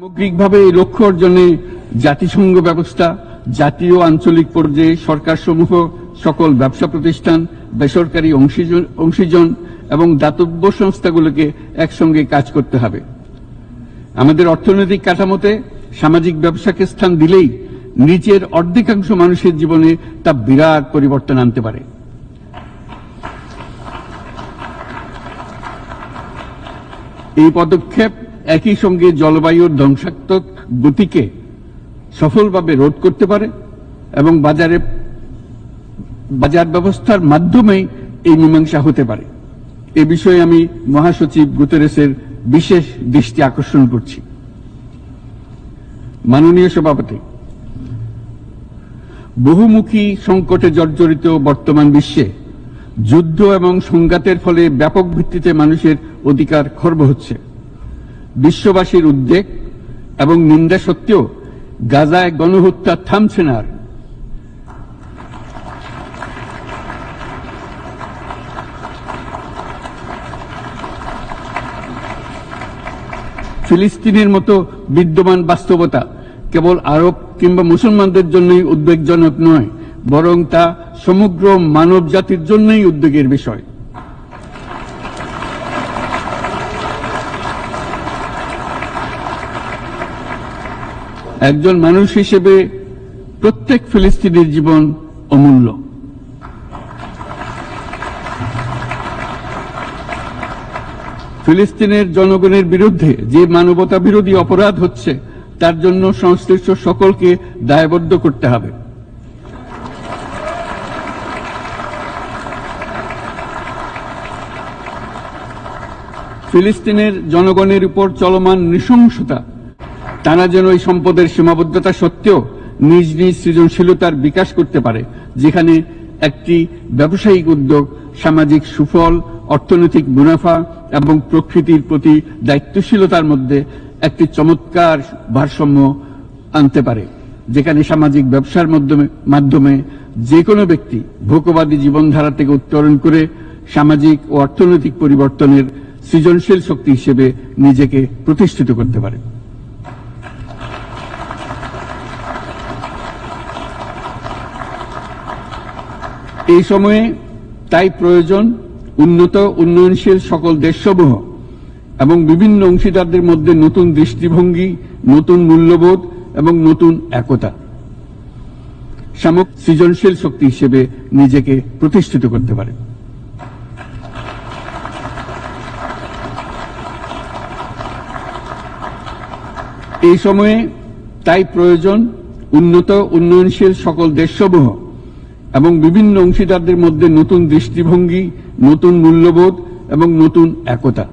সামগ্রিকভাবে এই লক্ষ্য অর্জনে জাতিসংঘ ব্যবস্থা, জাতীয় আঞ্চলিক পর্যায়ে সরকারসমূহ, সকল ব্যবসা প্রতিষ্ঠান, বেসরকারি অংশীজন অংশীজন এবং দাতব্য সংস্থাগুলোকে একসঙ্গে কাজ করতে হবে। আমাদের অর্থনৈতিক কাঠামোতে সামাজিক ব্যবসাকে স্থান দিলেই নিচের অর্ধেকাংশ মানুষের জীবনে তা বিরাট পরিবর্তন আনতে পারে। এই পদক্ষেপ একই সঙ্গে জলবায়ুর ধ্বংসাত্মক গতিকে সফলভাবে রোধ করতে পারে এবং বাজারে বাজার ব্যবস্থার মাধ্যমেই এই মীমাংসা হতে পারে। এ বিষয়ে আমি মহাসচিব গুতেরেসের বিশেষ দৃষ্টি আকর্ষণ করছি। মাননীয় সভাপতি, বহুমুখী সংকটে জর্জরিত বর্তমান বিশ্বে যুদ্ধ এবং সংঘাতের ফলে ব্যাপক ভিত্তিতে মানুষের অধিকার খর্ব হচ্ছে। বিশ্ববাসীর উদ্বেগ এবং নিন্দা সত্ত্বেও গাজায় গণহত্যা থামছে না। ফিলিস্তিনের মতো বিদ্যমান বাস্তবতা কেবল আরব কিংবা মুসলমানদের জন্যই উদ্বেগজনক নয়, বরং তা সমগ্র মানব জাতির জন্যই উদ্বেগের বিষয় একজন মানুষ হিসেবে প্রত্যেক ফিলিস্তিনের জীবন অমূল্য। ফিলিস্তিনের জনগণের বিরুদ্ধে যে মানবতা বিরোধী অপরাধ হচ্ছে, তার জন্য সংশ্লিষ্ট সকলকে দায়বদ্ধ করতে হবে। ফিলিস্তিনের জনগণের উপর চলমান নৃশংসতা তারা যেন এই সম্পদের সীমাবদ্ধতা সত্ত্বেও নিজ নিজ সৃজনশীলতার বিকাশ করতে পারে, যেখানে একটি ব্যবসায়িক উদ্যোগ, সামাজিক সুফল, অর্থনৈতিক মুনাফা এবং প্রকৃতির প্রতি দায়িত্বশীলতার মধ্যে একটি চমৎকার ভারসাম্য আনতে পারে, যেখানে সামাজিক ব্যবসার মাধ্যমে মাধ্যমে যে কোনো ব্যক্তি ভোগবাদী জীবনধারা থেকে উত্তরণ করে সামাজিক ও অর্থনৈতিক পরিবর্তনের সৃজনশীল শক্তি হিসেবে নিজেকে প্রতিষ্ঠিত করতে পারে। এই সময়ে তাই প্রয়োজন উন্নত, উন্নয়নশীল সকল দেশসমূহ এবং বিভিন্ন অংশীদারদের মধ্যে নতুন দৃষ্টিভঙ্গি, নতুন মূল্যবোধ এবং নতুন একতা। সামগ্রিক সৃজনশীল শক্তি হিসেবে নিজেকে প্রতিষ্ঠিত করতে পারে। এই সময়ে তাই প্রয়োজন উন্নত, উন্নয়নশীল সকল দেশসমূহ এবং বিভিন্ন অংশীদারদের মধ্যে নতুন দৃষ্টিভঙ্গি নতুন মূল্যবোধ এবং নতুন একতা।